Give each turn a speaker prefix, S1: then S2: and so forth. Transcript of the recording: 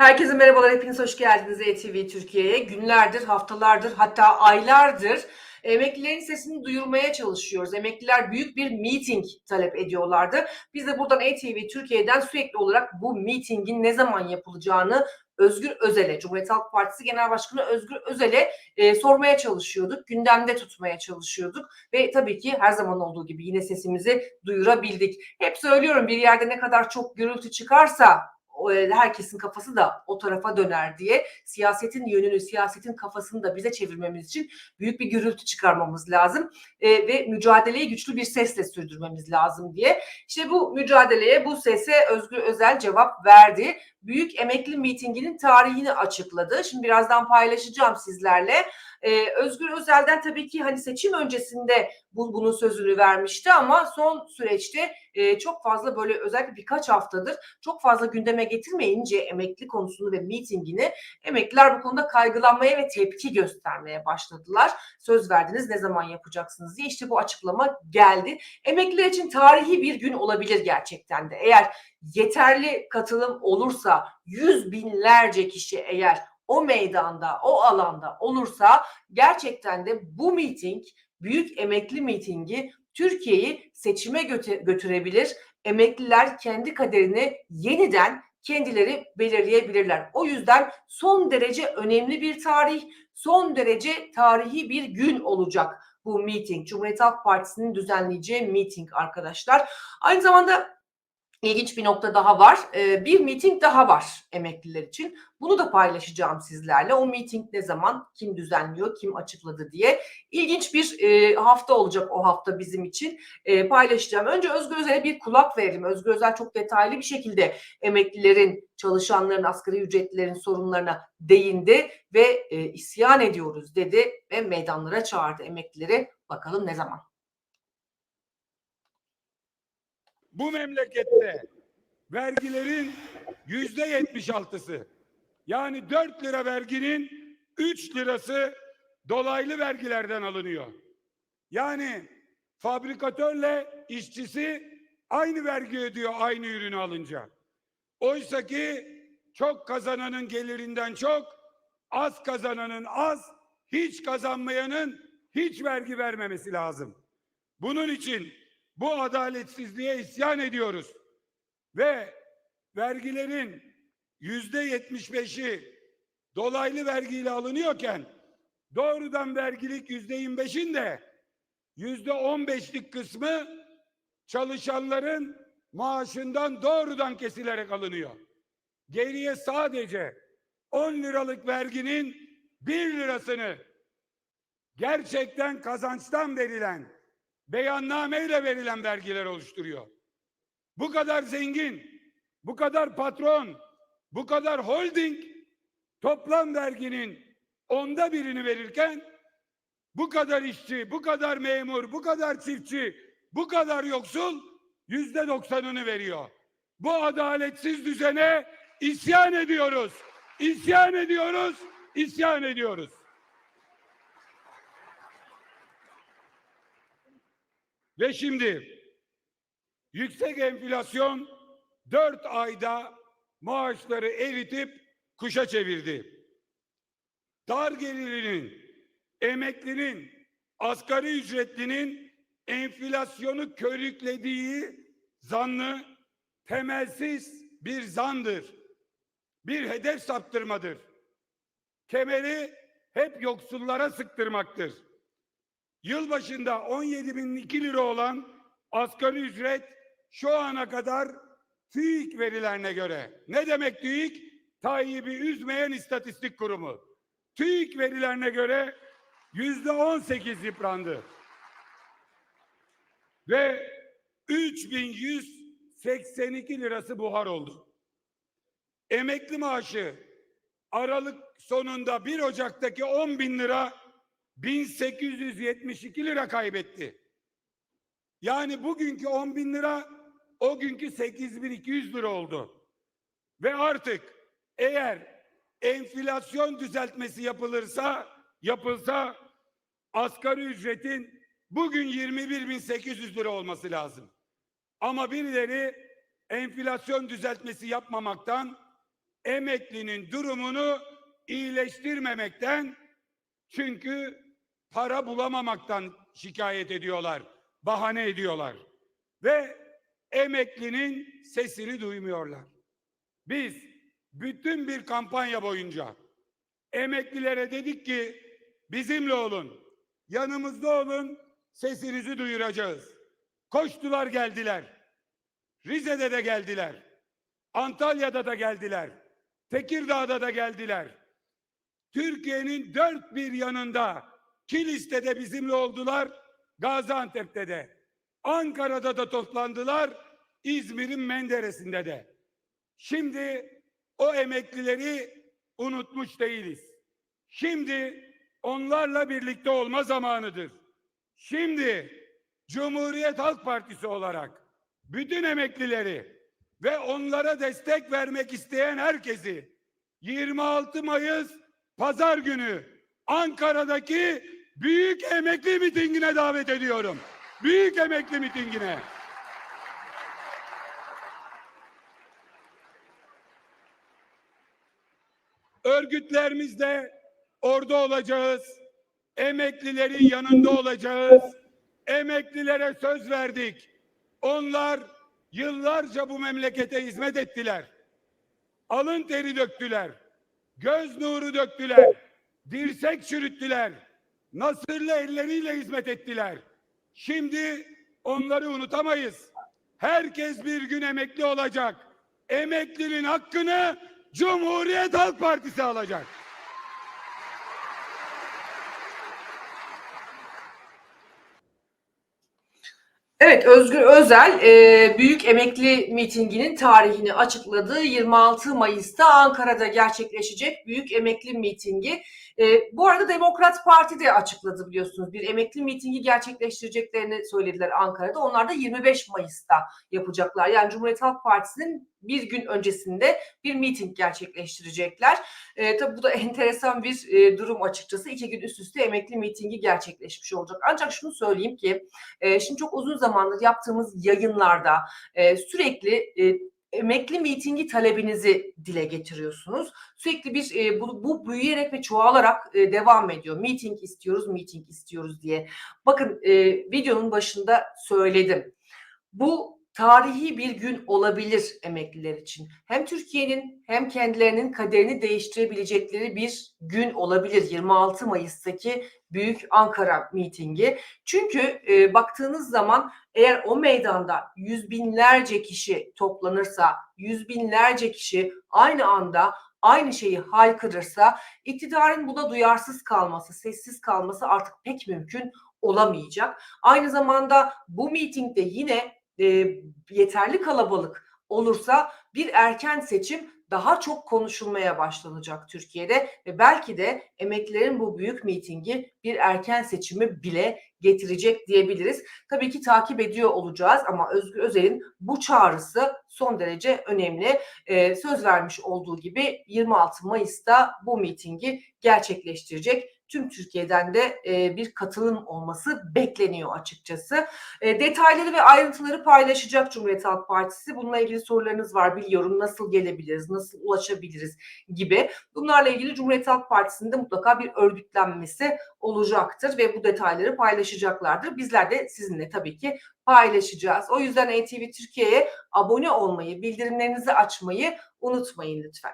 S1: Herkese merhabalar, hepiniz hoş geldiniz ETV Türkiye'ye. Günlerdir, haftalardır, hatta aylardır emeklilerin sesini duyurmaya çalışıyoruz. Emekliler büyük bir meeting talep ediyorlardı. Biz de buradan ETV Türkiye'den sürekli olarak bu meetingin ne zaman yapılacağını Özgür Özel'e, Cumhuriyet Halk Partisi Genel Başkanı Özgür Özel'e e, sormaya çalışıyorduk. Gündemde tutmaya çalışıyorduk. Ve tabii ki her zaman olduğu gibi yine sesimizi duyurabildik. Hep söylüyorum bir yerde ne kadar çok gürültü çıkarsa herkesin kafası da o tarafa döner diye siyasetin yönünü, siyasetin kafasını da bize çevirmemiz için büyük bir gürültü çıkarmamız lazım E, ve mücadeleyi güçlü bir sesle sürdürmemiz lazım diye. İşte bu mücadeleye, bu sese Özgür Özel cevap verdi. Büyük Emekli Mitingi'nin tarihini açıkladı. Şimdi birazdan paylaşacağım sizlerle. Ee, Özgür Özel'den tabii ki hani seçim öncesinde bu, bunun sözünü vermişti ama son süreçte e, çok fazla böyle özellikle birkaç haftadır çok fazla gündeme getirmeyince emekli konusunu ve mitingini emekliler bu konuda kaygılanmaya ve tepki göstermeye başladılar. Söz verdiniz ne zaman yapacaksınız diye işte bu açıklama geldi. Emekliler için tarihi bir gün olabilir gerçekten de. Eğer yeterli katılım olursa yüz binlerce kişi eğer o meydanda, o alanda olursa gerçekten de bu miting, büyük emekli mitingi Türkiye'yi seçime götü- götürebilir. Emekliler kendi kaderini yeniden kendileri belirleyebilirler. O yüzden son derece önemli bir tarih, son derece tarihi bir gün olacak bu miting. Cumhuriyet Halk Partisi'nin düzenleyeceği miting arkadaşlar. Aynı zamanda ilginç bir nokta daha var. Ee, bir miting daha var emekliler için. Bunu da paylaşacağım sizlerle. O miting ne zaman, kim düzenliyor, kim açıkladı diye. İlginç bir e, hafta olacak o hafta bizim için. E, paylaşacağım. Önce Özgür Özel'e bir kulak verelim. Özgür Özel çok detaylı bir şekilde emeklilerin, çalışanların, asgari ücretlilerin sorunlarına değindi ve e, isyan ediyoruz dedi ve meydanlara çağırdı emeklileri. Bakalım ne zaman?
S2: Bu memlekette vergilerin yüzde yetmiş altısı yani 4 lira verginin 3 lirası dolaylı vergilerden alınıyor. Yani fabrikatörle işçisi aynı vergi ödüyor aynı ürünü alınca. Oysa ki çok kazananın gelirinden çok, az kazananın az, hiç kazanmayanın hiç vergi vermemesi lazım. Bunun için bu adaletsizliğe isyan ediyoruz. Ve vergilerin yüzde yetmiş beşi dolaylı vergiyle alınıyorken doğrudan vergilik yüzde yirmi beşin de yüzde on beşlik kısmı çalışanların maaşından doğrudan kesilerek alınıyor. Geriye sadece 10 liralık verginin 1 lirasını gerçekten kazançtan verilen beyannameyle verilen vergiler oluşturuyor. Bu kadar zengin, bu kadar patron, bu kadar holding toplam verginin onda birini verirken bu kadar işçi, bu kadar memur, bu kadar çiftçi, bu kadar yoksul yüzde doksanını veriyor. Bu adaletsiz düzene isyan ediyoruz. İsyan ediyoruz, isyan ediyoruz. Ve şimdi yüksek enflasyon dört ayda maaşları eritip kuşa çevirdi. Dar gelirinin, emeklinin, asgari ücretlinin enflasyonu körüklediği zannı temelsiz bir zandır. Bir hedef saptırmadır. Kemeri hep yoksullara sıktırmaktır. Yılbaşında 17.002 lira olan asgari ücret şu ana kadar TÜİK verilerine göre. Ne demek TÜİK? Tayyip'i üzmeyen istatistik kurumu. TÜİK verilerine göre yüzde 18 yıprandı. Ve 3182 lirası buhar oldu. Emekli maaşı Aralık sonunda 1 Ocak'taki 10 bin lira 1872 lira kaybetti. Yani bugünkü 10 bin lira o günkü 8200 lira oldu. Ve artık eğer enflasyon düzeltmesi yapılırsa yapılsa asgari ücretin bugün 21.800 lira olması lazım. Ama birileri enflasyon düzeltmesi yapmamaktan emeklinin durumunu iyileştirmemekten çünkü para bulamamaktan şikayet ediyorlar, bahane ediyorlar ve emeklinin sesini duymuyorlar. Biz bütün bir kampanya boyunca emeklilere dedik ki bizimle olun, yanımızda olun, sesinizi duyuracağız. Koştular geldiler. Rize'de de geldiler. Antalya'da da geldiler. Tekirdağ'da da geldiler. Türkiye'nin dört bir yanında Kilis'te de bizimle oldular. Gaziantep'te de. Ankara'da da toplandılar. İzmir'in Menderes'inde de. Şimdi o emeklileri unutmuş değiliz. Şimdi onlarla birlikte olma zamanıdır. Şimdi Cumhuriyet Halk Partisi olarak bütün emeklileri ve onlara destek vermek isteyen herkesi 26 Mayıs Pazar günü Ankara'daki büyük emekli mitingine davet ediyorum. Büyük emekli mitingine. Örgütlerimizde orada olacağız. Emeklilerin yanında olacağız. Emeklilere söz verdik. Onlar yıllarca bu memlekete hizmet ettiler. Alın teri döktüler. Göz nuru döktüler. Dirsek çürüttüler. Nasırlı elleriyle hizmet ettiler. Şimdi onları unutamayız. Herkes bir gün emekli olacak. Emeklinin hakkını Cumhuriyet Halk Partisi alacak.
S1: Evet Özgür Özel e, Büyük Emekli Mitingi'nin tarihini açıkladı. 26 Mayıs'ta Ankara'da gerçekleşecek Büyük Emekli Mitingi. E, bu arada Demokrat Parti de açıkladı biliyorsunuz. Bir emekli mitingi gerçekleştireceklerini söylediler Ankara'da. Onlar da 25 Mayıs'ta yapacaklar. Yani Cumhuriyet Halk Partisi'nin bir gün öncesinde bir miting gerçekleştirecekler. E, tabii bu da enteresan bir e, durum açıkçası. İki gün üst üste emekli mitingi gerçekleşmiş olacak. Ancak şunu söyleyeyim ki e, şimdi çok uzun zamandır yaptığımız yayınlarda e, sürekli e, emekli mitingi talebinizi dile getiriyorsunuz. Sürekli bir e, bu, bu büyüyerek ve çoğalarak e, devam ediyor. Meeting istiyoruz, meeting istiyoruz diye. Bakın e, videonun başında söyledim. Bu tarihi bir gün olabilir emekliler için. Hem Türkiye'nin hem kendilerinin kaderini değiştirebilecekleri bir gün olabilir 26 Mayıs'taki Büyük Ankara mitingi. Çünkü e, baktığınız zaman eğer o meydanda yüz binlerce kişi toplanırsa, yüz binlerce kişi aynı anda aynı şeyi haykırırsa iktidarın buna duyarsız kalması, sessiz kalması artık pek mümkün olamayacak. Aynı zamanda bu mitingde yine e, yeterli kalabalık olursa bir erken seçim daha çok konuşulmaya başlanacak Türkiye'de ve belki de emeklilerin bu büyük mitingi bir erken seçimi bile getirecek diyebiliriz. Tabii ki takip ediyor olacağız ama Özgür Özel'in bu çağrısı son derece önemli. Ee, söz vermiş olduğu gibi 26 Mayıs'ta bu mitingi gerçekleştirecek tüm Türkiye'den de e, bir katılım olması bekleniyor açıkçası. E, detayları ve ayrıntıları paylaşacak Cumhuriyet Halk Partisi. Bununla ilgili sorularınız var biliyorum. Nasıl gelebiliriz, nasıl ulaşabiliriz gibi. Bunlarla ilgili Cumhuriyet Halk Partisi'nde mutlaka bir örgütlenmesi olacaktır ve bu detayları paylaşacaklardır. Bizler de sizinle tabii ki paylaşacağız. O yüzden ATV Türkiye'ye abone olmayı, bildirimlerinizi açmayı unutmayın lütfen.